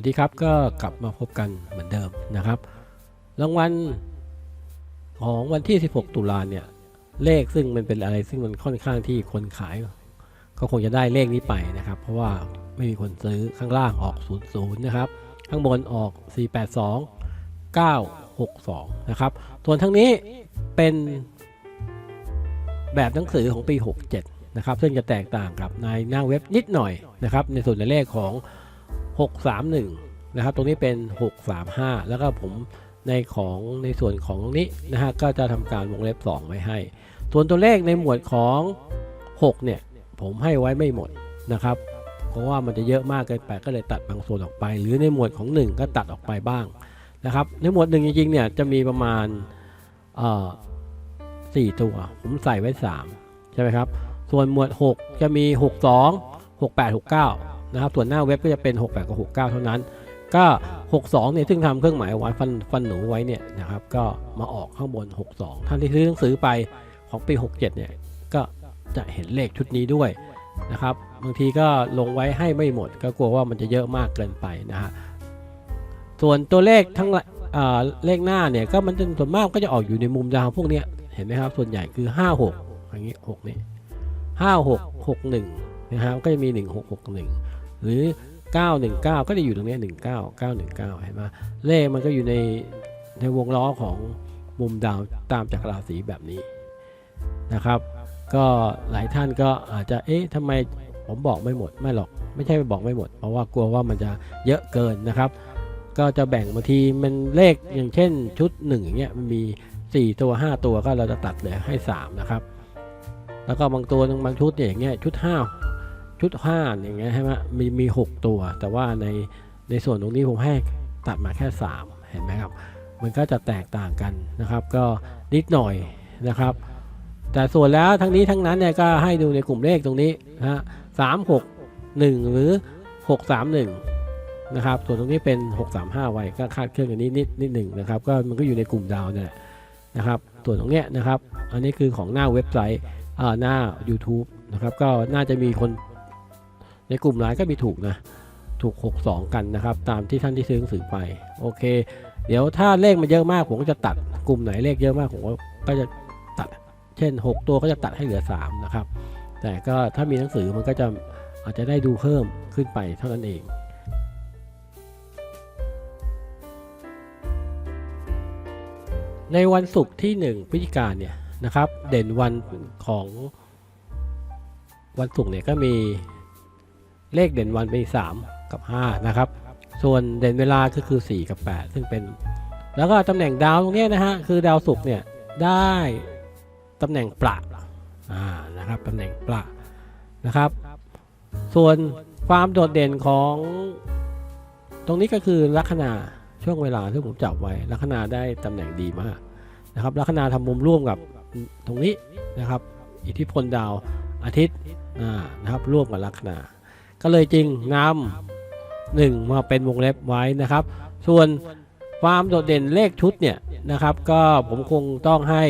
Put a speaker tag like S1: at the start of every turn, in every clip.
S1: วัสดีครับก็กลับมาพบกันเหมือนเดิมนะครับ รางวัลของวันที่ 16 ตุลาเนี่ย เลขซึ่งมันเป็นอะไรซึ่งมันค่อนข้างที่คนขาย ก็คงจะได้เลขนี้ไปนะครับ เพราะว่าไม่มีคนซื้อข้างล่างออก 00 นะครับ ข้างบนออก 482 962 นะครับ ส่วนทั้งนี้เป็นแบบหนังสือของปี 67 นะครับ ซึ่งจะแตกต่างกับในหน้าเว็บนิดหน่อยนะครับ ในส่วนในเลขของ 631 นะครับ ตรงนี้เป็น 635 แล้วก็ผมในของในส่วนของนี้นะฮะ ก็จะทำการวงเล็บ 2 ไว้ให้ ส่วนตัวเลขในหมวดของ 6 เนี่ย ผมให้ไว้ไม่หมดนะครับ เพราะว่ามันจะเยอะมากเกินไป ก็เลยตัดบางส่วนออกไป หรือในหมวดของ 1 ก็ตัดออกไปบ้างนะครับ ในหมวดหนึ่งจริงๆ เนี่ย จะมีประมาณสี่ตัว ผมใส่ไว้ 3 ใช่ไหมครับ ส่วนหมวด 6 จะมี 62 68 69 นะครับส่วนหน้าเว็บก็จะเป็น 68 กับ 69 เท่านั้น ก็ 62 เนี่ยซึ่งทำเครื่องหมายไว้ฟันฟันหนูไว้เนี่ยนะครับก็มาออกข้างบน 62 ท่านที่ซื้อหนังสือไปของปี 67 เนี่ยก็จะเห็นเลขชุดนี้ด้วยนะครับบางทีก็ลงไว้ให้ไม่หมด ก็กลัวว่ามันจะเยอะมากเกินไปนะฮะส่วนตัวเลขทั้งเเลขหน้าเนี่ยก็มันจะส่วนมากก็จะออกอยู่ในมุมดาวพวกนี้เห็นไหมครับส่วนใหญ่คือ 56อย่างนี้6นี่56 61นะครับก็จะมี 1661 หรือ 919 ก็จะอยู่ตรงนี้ 19 919 เห็นไหมเลขมันก็อยู่ในในวงล้อของมุมดาวตามจักรราศีแบบนี้นะครับ ก็หลายท่านก็อาจจะเอ๊ะทำไมผมบอกไม่หมดไม่หรอกไม่ใช่บอกไม่หมด เพราะว่ากลัวว่ามันจะเยอะเกินนะครับ ก็จะแบ่งบางทีมันเลขอย่างเช่นชุด1อย่างเงี้ยมันมี 4 ตัว 5 ตัวก็เราจะตัดเหลือให้ 3 นะครับ แล้วก็บางตัวบางชุดเนี่ยอย่างเงี้ยชุด 5 ชุด5อย่างเงี้ยใช่ไหมมีมี6ตัว แต่ว่าในในส่วนตรงนี้ผมให้ตัดมาแค่ 3 เห็นไหมครับ มันก็จะแตกต่างกันนะครับ ก็นิดหน่อยนะครับ แต่ส่วนแล้วทั้งนี้ทั้งนั้นเนี่ยก็ให้ดูในกลุ่มเลขตรงนี้นะฮะสามหกหนึ่งหรือหกสามหนึ่งนะครับ ส่วนตรงนี้เป็น635ไว้ก็คาดเคลื่อนกันนิดนิดนิดหนึ่งนะครับ ก็มันก็อยู่ในกลุ่มดาวเนี่ยแหละนะครับ ส่วนตรงเนี้ยนะครับ อันนี้คือของหน้าเว็บไซต์อ่าหน้า YouTube นะครับ ก็น่าจะมีคน ในกลุ่มไลน์ก็มีถูกนะ ถูก 62 กันนะครับ ตามที่ท่านที่ซื้อหนังสือไป โอเค เดี๋ยวถ้าเลขมันเยอะมาก ผมก็จะตัด กลุ่มไหนเลขเยอะมากผมก็จะตัด เช่น 6 ตัวก็จะตัดให้เหลือ 3 นะครับ แต่ก็ถ้ามีหนังสือมันก็จะอาจจะได้ดูเพิ่มขึ้นไปเท่านั้นเองในวันศุกร์ที่ 1พฤศจิกายนเนี่ยนะครับ เด่นวันของวันศุกร์เนี่ยก็มี เลขเด่นวันเป็น 3 กับ 5 นะครับ ส่วนเด่นเวลาก็คือ 4 กับ 8 ซึ่งเป็น แล้วก็ตำแหน่งดาวตรงนี้นะฮะ คือดาวศุกร์เนี่ย ได้ตำแหน่งประอ่านะครับตำแหน่งประนะครับ ส่วนความโดดเด่นของตรงนี้ก็คือลัคนาช่วงเวลาที่ผมจับไว้ลัคนาได้ตำแหน่งดีมากนะครับลัคนาทำมุมร่วมกับตรงนี้นะครับ อิทธิพลดาวอาทิตย์นะครับร่วมกับลัคนา ก็เลยจึงนำหนึ่งมาเป็นวงเล็บไว้นะครับ ส่วนความโดดเด่นเลขชุดเนี่ยนะครับ ก็ผมคงต้องให้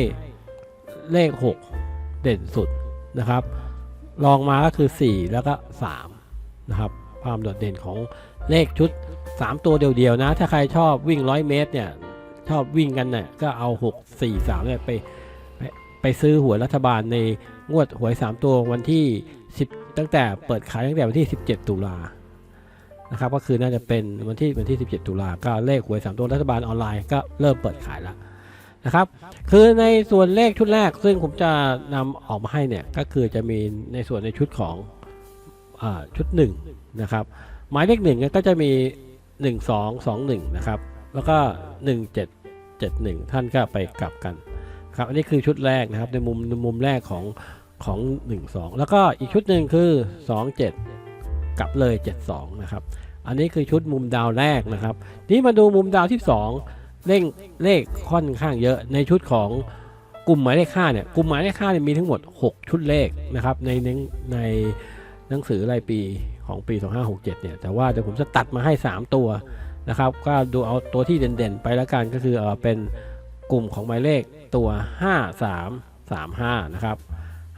S1: เลข 6 เด่นสุดนะครับลองมาก็คือ 4 แล้วก็ 3 นะครับ ความโดดเด่นของเลขชุด 3 ตัวเดียวๆนะ ถ้าใครชอบวิ่ง 100 เมตรเนี่ยชอบวิ่งกันเนี่ยก็เอา 6 4 3เนี่ยไปไปไปซื้อหวยรัฐบาลในงวดหวย 3 ตัววันที่ ตั้งแต่เปิดขายตั้งแต่วันที่ 17 ตุลานะครับก็คือน่าจะเป็นวันที่วันที่ 17 ตุลาก็เลขหวย 3 ตัวรัฐบาลออนไลน์ก็เริ่มเปิดขายแล้วนะครับ คือในส่วนเลขชุดแรก ซึ่งผมจะนำออกมาให้เนี่ยก็คือจะมีในส่วนในชุดของอชุด1นะครับหมายเลขหนึ่งเนี่ยก็จะมี 1 2 2 1นะครับแล้วก็ 1 7 7 1 ท่านก็ไปกลับกันครับอันนี้คือชุดแรกนะครับในมุมมุมแรกของ ของ 1 2 แล้วก็อีกชุดหนึ่งคือ 2 7 กลับเลย 7 2 นะครับ อันนี้คือชุดมุมดาวแรกนะครับ นี่มาดูมุมดาวที่ 2 เลขเลขค่อนข้างเยอะในชุดของกลุ่มหมายเลข5เนี่ยกลุ่มหมายเลข5เนี่ยมีทั้งหมด 6 ชุดเลขนะครับในในในหนังสือรายปีของปี 2567 เนี่ย แต่ว่าเดี๋ยวผมจะตัดมาให้ 3 ตัวนะครับ ก็ดูเอาตัวที่เด่นๆ ไปแล้วกันก็คือเออเป็นกลุ่มของหมายเลขตัว 5 3 3 5 นะครับ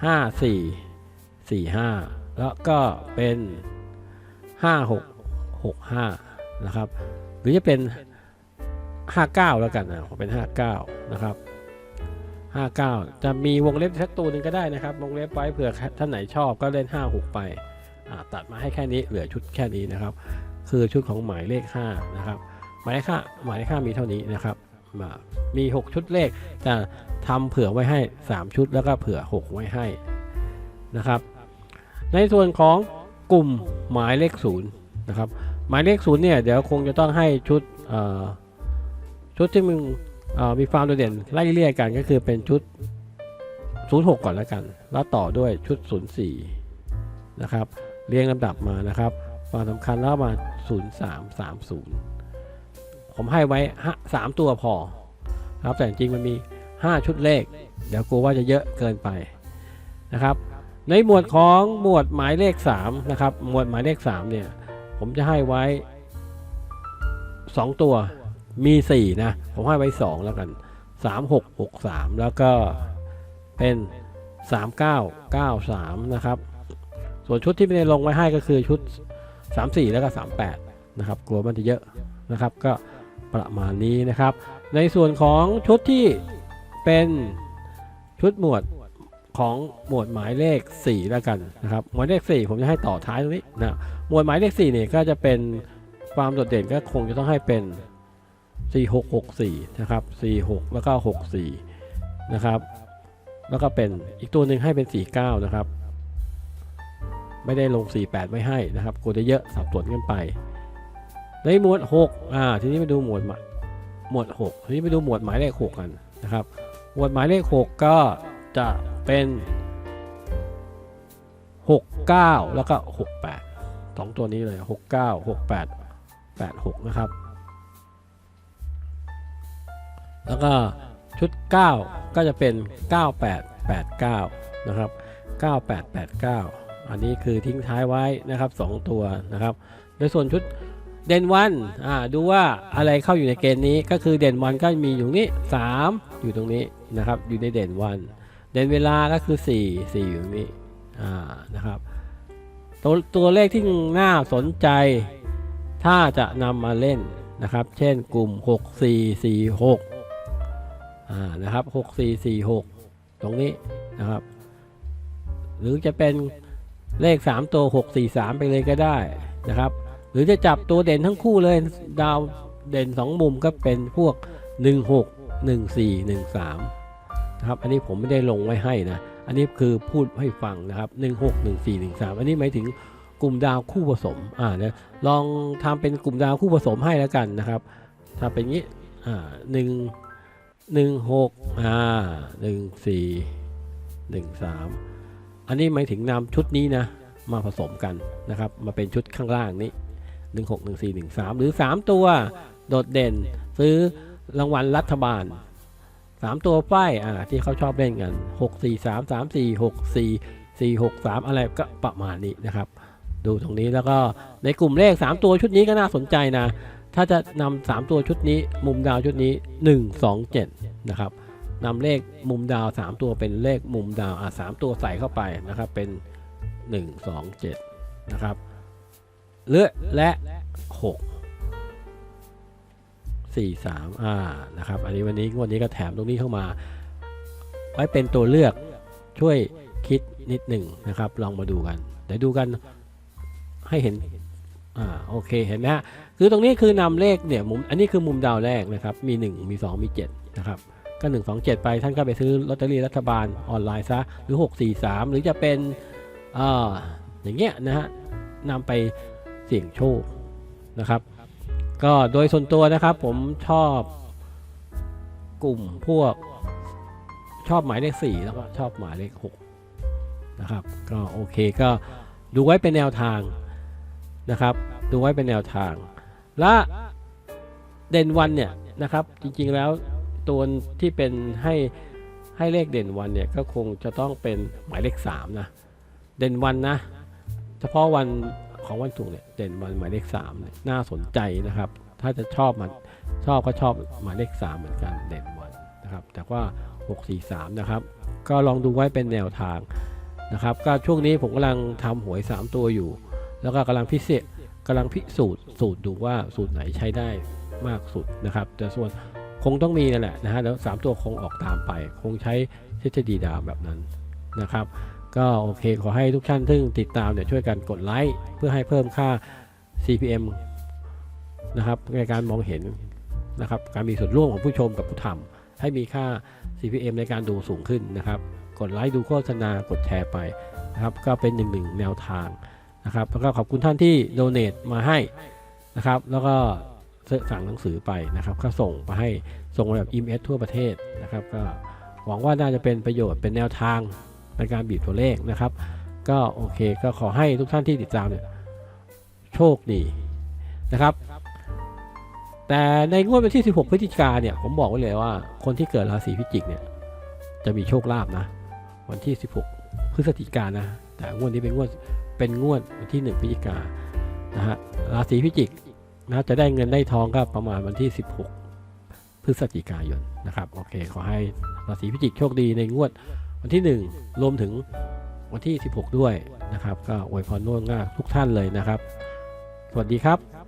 S1: 5 4 4 5 แล้วก็เป็น 5 6 6 5 นะครับ หรือจะเป็น 59 แล้วกันนะเป็น 59 นะครับ 59 จะมีวงเล็บสักตัวหนึ่งก็ได้นะครับ วงเล็บไว้เผื่อท่านไหนชอบก็เล่น 56 ไปตัดมาให้แค่นี้เหลือชุดแค่นี้นะครับ คือชุดของหมายเลข 5 นะครับ หมายเลข5หมายเลข5มีเท่านี้นะครับ มี 6 ชุดเลขจะทำเผื่อไว้ให้ 3 ชุดแล้วก็เผื่อ 6 ไว้ให้นะครับ ในส่วนของกลุ่มหมายเลข0นะครับหมายเลข0เนี่ยเดี๋ยวคงจะต้องให้ชุดชุดที่มึงมีความโดดเด่นไล่เรียกกันก็คือเป็นชุด 06 ก่อนแล้วกัน แล้วต่อด้วยชุด 04 นะครับ เรียงลำดับมานะครับความสำคัญแล้วมา 0330 ผมให้ไว้สามตัวพอครับแต่จริงๆมันมี 5 ชุดเลข เดี๋ยวกลัวว่าจะเยอะเกินไปนะครับ ในหมวดของหมวดหมายเลข3นะครับหมวดหมายเลข3เนี่ยผมจะให้ไว้ 2 ตัวมี 4 นะ ผมให้ไว้ 2 แล้วกัน 3 6 6 3 แล้วก็เป็น 3 9 9 3 นะครับ ส่วนชุดที่ไม่ได้ลงไว้ให้ก็คือชุด 3 4 แล้วก็ 38 นะครับ กลัวมันจะเยอะนะครับก็ ประมาณนี้นะครับ ในส่วนของชุดที่เป็นชุดหมวดของหมวดหมายเลข 4 แล้วกันนะครับหมายเลข 4 ผมจะให้ต่อท้ายตรงนี้นะหมวดหมายเลข4เนี่ยก็จะเป็นความโดดเด่นก็คงจะต้องให้เป็น 4664 นะครับ 46 แล้วก็ 64 นะครับ แล้วก็เป็นอีกตัวหนึ่งให้เป็น 49 นะครับ ไม่ได้ลง 48ไว้ให้นะครับกลัวจะเยอะสับสนกันไป ในหมวด6อ่าทีนี้มาดูหมวดหมหมวด6ทีนี้ไปดูหมวดหมายเลข6กันนะครับ หมวดหมายเลข 6 ก็จะเป็น 69 แล้วก็ 68สองตัวนี้เลย 69 68 86 นะครับ แล้วก็ชุด 9 ก็จะเป็น 9889 นะครับ 9889 อันนี้คือทิ้งท้ายไว้นะครับ 2 ตัวนะครับ ในส่วนชุด เด่นวันอ่าดูว่าอะไรเข้าอยู่ในเกณฑ์นี้ก็คือเด่นวันก็มีอยู่นี้ 3 อยู่ตรงนี้นะครับ อยู่ในเด่นวัน เด่นเวลาก็คือ 4 4 อยู่ตรงนี้อ่านะครับ ตัวตัวเลขที่น่าสนใจ ถ้าจะนำมาเล่นนะครับ เช่นกลุ่ม 6446อ่านะครับ 6446 ตรงนี้นะครับ หรือจะเป็นเลข 3 ตัว 643 ไปเลยก็ได้นะครับ หรือจะจับตัวเด่นทั้งคู่เลยดาวเด่น 2 มุมก็เป็นพวก 16 14 13นะครับอันนี้ผมไม่ได้ลงไว้ให้นะ อันนี้คือพูดให้ฟังนะครับ 16 14 13 อันนี้หมายถึงกลุ่มดาวคู่ผสมอ่านะลองทำเป็นกลุ่มดาวคู่ผสมให้แล้วกันนะครับถ้าเป็นงี้อ่าหนึ่งหนึ่งหกอ่าหนึ่งสี่หนึ่งสามอันนี้หมายถึงนำชุดนี้นะมาผสมกันนะครับ มาเป็นชุดข้างล่างนี้ หนึ่งหกหนึ่งสี่หนึ่งสามหรือสามตัวโดดเด่น ซื้อรางวัลรัฐบาลสามตัวป้ายอ่าที่เขาชอบเล่นกันหกสี่สามสามสี่หกสี่สี่หกสามอะไรก็ประมาณนี้นะครับ ดูตรงนี้แล้วก็ในกลุ่มเลข 3 ตัวชุดนี้ก็น่าสนใจนะ ถ้าจะนำ3ตัวชุดนี้ มุมดาวชุดนี้ 1 2 7 นะครับนำเลขมุมดาว 3 ตัวเป็นเลขมุมดาวอะสามตัวใส่เข้าไปนะครับเป็น 1 2 7 นะครับ เลือและ6 4 3อ่านะครับ อันนี้วันนี้วันนี้ก็แถมตรงนี้เข้ามา ไว้เป็นตัวเลือกช่วยคิดนิดหนึ่งนะครับ ลองมาดูกันเดี๋ยวดูกันให้เห็นอ่าโอเคเห็นไหมฮะคือตรงนี้คือนำเลขเนี่ยมุมอันนี้คือมุมดาวแรกนะครับ มี 1 มี 2 มี 7 นะครับ ก็ 1 2 7 ไปท่านก็ไปซื้อลอตเตอรี่รัฐบาลออนไลน์ซะ หรือ 6 4 3 หรือจะเป็นอ่าอย่างเงี้ยนะฮะนำไป สี่ยงโชคนะครับ ก็โดยส่วนตัวนะครับผมชอบกลุ่มพวกชอบหมายเลข4แล้วก็ชอบหมายเลข6นะครับก็โอเคก็ดูไว้เป็นแนวทางนะครับ ดูไว้เป็นแนวทาง และเด่นวันเนี่ยนะครับ จริงๆแล้วตัวที่เป็นให้ให้เลขเด่นวันเนี่ยก็คงจะต้องเป็นหมายเลข3นะเด่นวันนะ เฉพาะวัน ของวันศุกร์เนี่ยเด่นวันหมายเลข3เนี่ยน่าสนใจนะครับ ถ้าจะชอบมันชอบก็ชอบหมายเลข 3 เหมือนกันเด่นวันนะครับแต่ว่า 643 นะครับ ก็ลองดูไว้เป็นแนวทางนะครับ ก็ช่วงนี้ผมกำลังทำหวย 3 ตัวอยู่ แล้วก็กำลังพิเศษกำลังพิสูจน์สูตรดูว่าสูตรไหนใช้ได้มากสุดนะครับ แต่ส่วนคงต้องมีนั่นแหละนะฮะแล้วสามตัวคงออกตามไป คงใช้ทฤษฎีดาวแบบนั้นนะครับ ก็โอเคขอให้ทุกท่านที่ติดตามเนี่ยช่วยกันกดไลค์เพื่อให้เพิ่มค่า CPM นะครับในการมองเห็นนะครับการมีส่วนร่วมของผู้ชมกับผู้ทำให้มีค่า CPM ในการดูสูงขึ้นนะครับ กดไลค์ดูโฆษณากดแชร์ไปนะครับก็เป็นหนึ่งหนึ่งแนวทางนะครับแล้วก็ขอบคุณท่านที่โดเน a t มาให้นะครับ แล้วก็สั่งหนังสือไปนะครับ ก็ส่งไปให้ส่งแบบ EMS ทั่วประเทศนะครับ ก็หวังว่าน่าจะเป็นประโยชน์เป็นแนวทาง ในการบีบตัวเลขนะครับ ก็โอเคก็ขอให้ทุกท่านที่ติดตามเนี่ยโชคดีนะครับ แต่ในงวดวันที่ 16 พฤศจิกาเนี่ยผมบอกไว้เลยว่าคนที่เกิดราศีพิจิกเนี่ยจะมีโชคลาภนะ วันที่ 16 พฤศจิกายนนะ แต่งวดนี้เป็นงวดเป็นงวดวันที่ 1 พฤศจิกานนะฮะราศีพิจิกนะจะได้เงินได้ทองก็ประมาณวันที่ 16 พฤศจิกายนนะครับ โอเค ขอให้ราศีพิจิกโชคดีในงวด วันที่ 1 รวมถึงวันที่ 16 ด้วยนะครับ ก็อวยพรโน่นง่าทุกท่านเลยนะครับ สวัสดีครับ